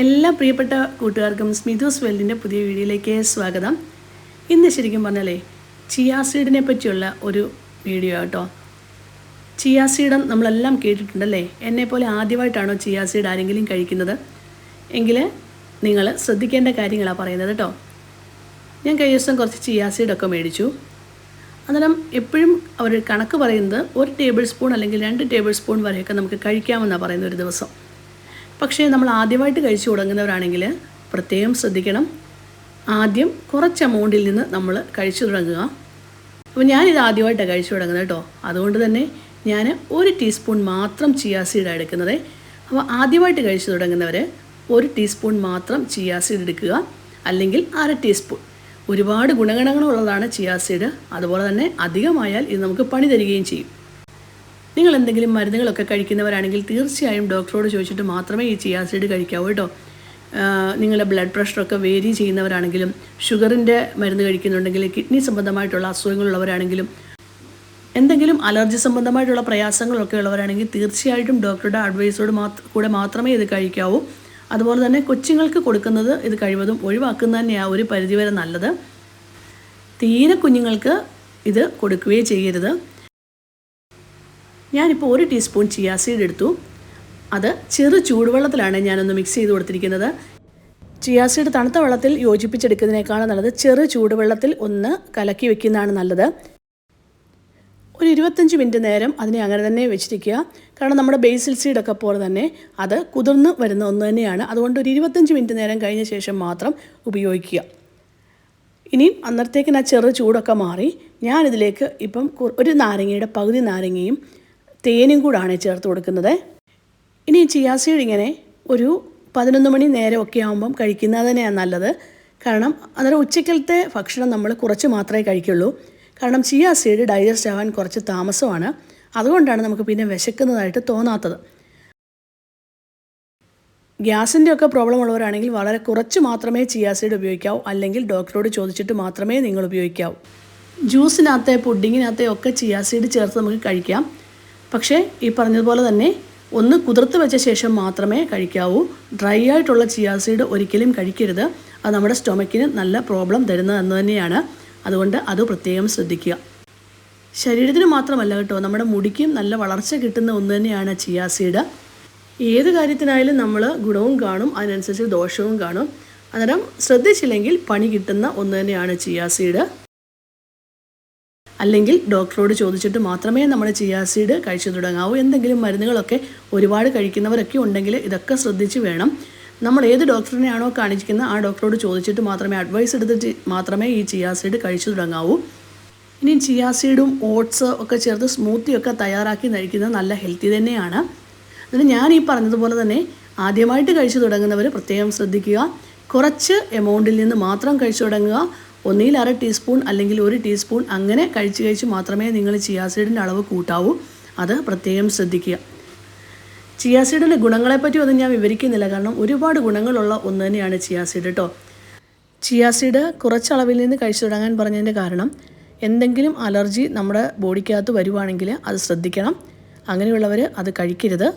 എല്ലാ പ്രിയപ്പെട്ട കൂട്ടുകാർക്കും സ്മിതുസ് വേൾഡിന്റെ പുതിയ വീഡിയോയിലേക്ക് സ്വാഗതം. ഇന്ന് ശരിക്കും പറഞ്ഞാലേ ചിയാ സീഡിനെ പറ്റിയുള്ള ഒരു വീഡിയോ കേട്ടോ ചിയാ സീഡം നമ്മളെല്ലാം കേട്ടിട്ടുണ്ടല്ലേ? എന്നെപ്പോലെ ആദ്യമായിട്ടാണോ ചിയാ സീഡ് ആരെങ്കിലും കഴിക്കുന്നത്? എങ്കിൽ നിങ്ങൾ ശ്രദ്ധിക്കേണ്ട കാര്യങ്ങളാണ് പറയുന്നത് കേട്ടോ ഞാൻ കഴിഞ്ഞ ദിവസം കുറച്ച് ചിയാ സീഡൊക്കെ മേടിച്ചു. അന്നേരം എപ്പോഴും അവർ കണക്ക് പറയുന്നത് ഒരു ടേബിൾ സ്പൂൺ അല്ലെങ്കിൽ രണ്ട് ടേബിൾ സ്പൂൺ വരെയൊക്കെ നമുക്ക് കഴിക്കാമെന്നാണ് പറയുന്നത് ഒരു ദിവസം. പക്ഷേ നമ്മൾ ആദ്യമായിട്ട് കഴിച്ചു തുടങ്ങുന്നവരാണെങ്കിൽ പ്രത്യേകം ശ്രദ്ധിക്കണം. ആദ്യം കുറച്ച് എമൗണ്ടിൽ നിന്ന് നമ്മൾ കഴിച്ചു തുടങ്ങുക. അപ്പോൾ ഞാനിത് ആദ്യമായിട്ടാണ് കഴിച്ചു തുടങ്ങുന്നത് കേട്ടോ. അതുകൊണ്ട് തന്നെ ഞാൻ ഒരു ടീസ്പൂൺ മാത്രം ചിയാ സീഡാണ് എടുക്കുന്നത്. അപ്പോൾ ആദ്യമായിട്ട് കഴിച്ചു തുടങ്ങുന്നവർ ഒരു ടീസ്പൂൺ മാത്രം ചിയാ സീഡ് എടുക്കുക. അല്ലെങ്കിൽ അര ടീസ്പൂൺ ഒരുപാട് ഗുണഗണങ്ങളുള്ളതാണ് ചിയാ സീഡ് അതുപോലെ തന്നെ അധികമായാൽ ഇത് നമുക്ക് പണി തരികയും ചെയ്യും. നിങ്ങൾ എന്തെങ്കിലും മരുന്നുകളൊക്കെ കഴിക്കുന്നവരാണെങ്കിൽ തീർച്ചയായും ഡോക്ടറോട് ചോദിച്ചിട്ട് മാത്രമേ ഈ ചിയാസിഡ് കഴിക്കാവൂ കേട്ടോ. നിങ്ങളുടെ ബ്ലഡ് പ്രഷറൊക്കെ വേരി ചെയ്യുന്നവരാണെങ്കിലും ഷുഗറിന്റെ മരുന്ന് കഴിക്കുന്നുണ്ടെങ്കിൽ കിഡ്നി സംബന്ധമായിട്ടുള്ള അസുഖങ്ങളുള്ളവരാണെങ്കിലും എന്തെങ്കിലും അലർജി സംബന്ധമായിട്ടുള്ള പ്രയാസങ്ങളൊക്കെ ഉള്ളവരാണെങ്കിൽ തീർച്ചയായിട്ടും ഡോക്ടറുടെ അഡ്വൈസോട് മാത്ര കൂടെ മാത്രമേ ഇത് കഴിക്കാവൂ. അതുപോലെ തന്നെ കൊച്ചുങ്ങൾക്ക് കൊടുക്കുന്നത് ഇത് കഴിവതും ഒഴിവാക്കുന്ന തന്നെയാണ് ഒരു പരിധിവരെ നല്ലത്. തീരെ കുഞ്ഞുങ്ങൾക്ക് ഇത് കൊടുക്കുകയേ ചെയ്യരുത്. ഞാനിപ്പോൾ ഒരു ടീസ്പൂൺ ചിയാ സീഡ് എടുത്തു. അത് ചെറു ചൂടുവെള്ളത്തിലാണ് ഞാനൊന്ന് മിക്സ് ചെയ്ത് കൊടുത്തിരിക്കുന്നത്. ചിയാ സീഡ് തണുത്ത വെള്ളത്തിൽ യോജിപ്പിച്ചെടുക്കുന്നതിനേക്കാളും നല്ലത് ചെറു ചൂടുവെള്ളത്തിൽ ഒന്ന് കലക്കി വെക്കുന്നതാണ് നല്ലത്. ഒരു ഇരുപത്തഞ്ച് മിനിറ്റ് നേരം അതിനെ അങ്ങനെ തന്നെ വെച്ചിരിക്കുക. കാരണം നമ്മുടെ ബേസിൽ സീഡൊക്കെ പോലെ തന്നെ അത് കുതിർന്ന് വരുന്ന ഒന്ന് തന്നെയാണ്. അതുകൊണ്ട് ഒരു ഇരുപത്തഞ്ച് മിനിറ്റ് നേരം കഴിഞ്ഞ ശേഷം മാത്രം ഉപയോഗിക്കുക. ഇനിയും അന്നേരത്തേക്കിന് ആ ചെറു ചൂടൊക്കെ മാറി ഞാനിതിലേക്ക് ഇപ്പം ഒരു നാരങ്ങയുടെ പകുതി നാരങ്ങയും തേനും കൂടാണ് ചേർത്ത് കൊടുക്കുന്നത്. ഇനി ചിയാസീഡ് ഇങ്ങനെ ഒരു പതിനൊന്ന് മണി നേരമൊക്കെ ആകുമ്പം കഴിക്കുന്നത് തന്നെയാണ് നല്ലത്. കാരണം അന്നേരം ഉച്ചക്കലത്തെ ഭക്ഷണം നമ്മൾ കുറച്ച് മാത്രമേ കഴിക്കുള്ളൂ. കാരണം ചിയാ സീഡ് ഡൈജസ്റ്റ് ആവാൻ കുറച്ച് താമസമാണ്. അതുകൊണ്ടാണ് നമുക്ക് പിന്നെ വിശക്കുന്നതായിട്ട് തോന്നാത്തത്. ഗ്യാസിന്റെ ഒക്കെ പ്രോബ്ലം ഉള്ളവരാണെങ്കിൽ വളരെ കുറച്ച് മാത്രമേ ചിയാ സീഡ് ഉപയോഗിക്കാവൂ. അല്ലെങ്കിൽ ഡോക്ടറോട് ചോദിച്ചിട്ട് മാത്രമേ നിങ്ങൾ ഉപയോഗിക്കാവൂ. ജ്യൂസിനകത്തെ പുഡിങ്ങിനകത്തെ ഒക്കെ ചിയാ സീഡ് ചേർത്ത് നമുക്ക് കഴിക്കാം. പക്ഷേ ഈ പറഞ്ഞതുപോലെ തന്നെ ഒന്ന് കുതിർത്ത് വെച്ച ശേഷം മാത്രമേ കഴിക്കാവൂ. ഡ്രൈ ആയിട്ടുള്ള ചിയാ സീഡ് ഒരിക്കലും കഴിക്കരുത്. അത് നമ്മുടെ സ്റ്റൊമക്കിന് നല്ല പ്രോബ്ലം തരുന്നത് എന്ന് തന്നെയാണ്. അതുകൊണ്ട് അത് പ്രത്യേകം ശ്രദ്ധിക്കുക. ശരീരത്തിന് മാത്രമല്ല കേട്ടോ നമ്മുടെ മുടിക്കും നല്ല വളർച്ച കിട്ടുന്ന ഒന്ന് തന്നെയാണ് ചിയാ സീഡ്. ഏത് കാര്യത്തിനായാലും നമ്മൾ ഗുണവും കാണും അതിനനുസരിച്ച് ദോഷവും കാണും. അന്നേരം ശ്രദ്ധിച്ചില്ലെങ്കിൽ പണി കിട്ടുന്ന ഒന്ന് തന്നെയാണ് ചിയാ സീഡ്. അല്ലെങ്കിൽ ഡോക്ടറോട് ചോദിച്ചിട്ട് മാത്രമേ നമ്മൾ ചിയാസീഡ് കഴിച്ചു തുടങ്ങാവൂ. എന്തെങ്കിലും മരുന്നുകളൊക്കെ ഒരുപാട് കഴിക്കുന്നവരൊക്കെ ഉണ്ടെങ്കിൽ ഇതൊക്കെ ശ്രദ്ധിച്ച് വേണം. നമ്മൾ ഏത് ഡോക്ടറിനെയാണോ കാണിക്കുന്നത് ആ ഡോക്ടറോട് ചോദിച്ചിട്ട് മാത്രമേ അഡ്വൈസ് എടുത്തിട്ട് മാത്രമേ ഈ ചിയാസീഡ് കഴിച്ചു തുടങ്ങാവൂ. ഇനി ചിയാസീഡും ഓട്സ് ഒക്കെ ചേർത്ത് സ്മൂത്തി ഒക്കെ തയ്യാറാക്കി കഴിക്കുന്നത് നല്ല ഹെൽത്തി തന്നെയാണ്. അതിന് ഞാൻ ഈ പറഞ്ഞതുപോലെ തന്നെ ആദ്യമായിട്ട് കഴിച്ചു തുടങ്ങുന്നവർ പ്രത്യേകം ശ്രദ്ധിക്കുക. കുറച്ച് എമൗണ്ടിൽ നിന്ന് മാത്രം കഴിച്ചു തുടങ്ങുക. ഒന്നിൽ അര ടീസ്പൂൺ അല്ലെങ്കിൽ ഒരു ടീസ്പൂൺ അങ്ങനെ കഴിച്ച് കഴിച്ച് മാത്രമേ നിങ്ങൾ ചിയാ സീഡിന്റെ അളവ് കൂട്ടാവൂ. അത് പ്രത്യേകം ശ്രദ്ധിക്കുക. ചിയാ സീഡിന്റെ ഗുണങ്ങളെപ്പറ്റി ഒന്നും ഞാൻ വിവരിക്കുന്നില്ല. കാരണം ഒരുപാട് ഗുണങ്ങളുള്ള ഒന്ന് തന്നെയാണ് ചിയാ സീഡ് കേട്ടോ ചിയാ സീഡ് കുറച്ചളവിൽ നിന്ന് കഴിച്ചു തുടങ്ങാൻ പറഞ്ഞതിന്റെ കാരണം എന്തെങ്കിലും അലർജി നമ്മുടെ ബോഡിക്കകത്ത് വരുവാണെങ്കിൽ അത് ശ്രദ്ധിക്കണം. അങ്ങനെയുള്ളവർ അത് കഴിക്കരുത്.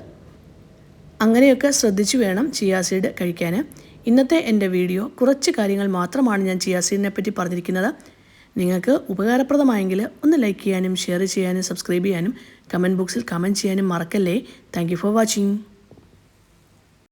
അങ്ങനെയൊക്കെ ശ്രദ്ധിച്ചു വേണം ചിയാ സീഡ് കഴിക്കാൻ. ഇന്നത്തെ എന്റെ വീഡിയോ കുറച്ച് കാര്യങ്ങൾ മാത്രമാണ് ഞാൻ ചിയാസീനെ പറ്റി പറഞ്ഞിരിക്കുന്നത്. നിങ്ങൾക്ക് ഉപകാരപ്രദമായെങ്കിൽ ഒന്ന് ലൈക്ക് ചെയ്യാനും ഷെയർ ചെയ്യാനും സബ്സ്ക്രൈബ് ചെയ്യാനും കമന്റ് ബോക്സിൽ കമന്റ് ചെയ്യാനും മറക്കല്ലേ. Thank for watching